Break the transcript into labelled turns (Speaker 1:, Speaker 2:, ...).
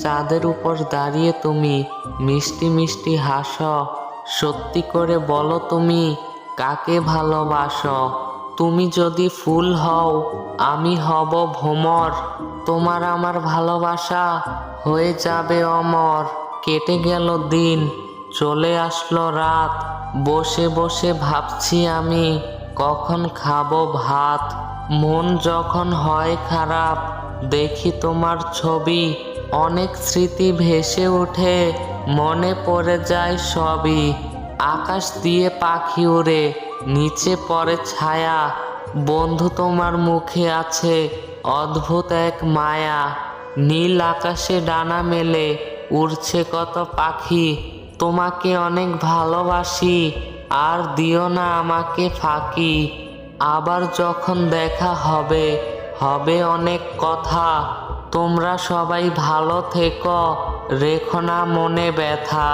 Speaker 1: চাঁদের উপর দাঁড়িয়ে তুমি মিষ্টি মিষ্টি হাসো। সত্যি করে বলো তুমি, কাকে ভালোবাসো? তুমি যদি ফুল হও, আমি হব ভোমর। তোমার আমার ভালোবাসা হয়ে যাবে অমর। কেটে গেল দিন, চলে আসলো রাত। বসে বসে ভাবছি আমি, কখন খাব ভাত? মন যখন হয় খারাপ, দেখি তোমার ছবি, অনেক স্মৃতি ভেসে ওঠে, মনে পড়ে যায় সবই। আকাশ দিয়ে পাখি উড়ে নিচে পড়ে ছায়া, বন্ধু তোমার মুখে আছে, অদ্ভুত এক মায়া। নীল আকাশে ডানা মেলে, উড়ছে কত পাখি, তোমাকে অনেক ভালোবাসি, আর দিও না আমাকে ফাঁকি। আবার যখন দেখা হবে হবে অনেক কথা। তোমরা সবাই ভালো থেকো, রেখো না মনে ব্যথা।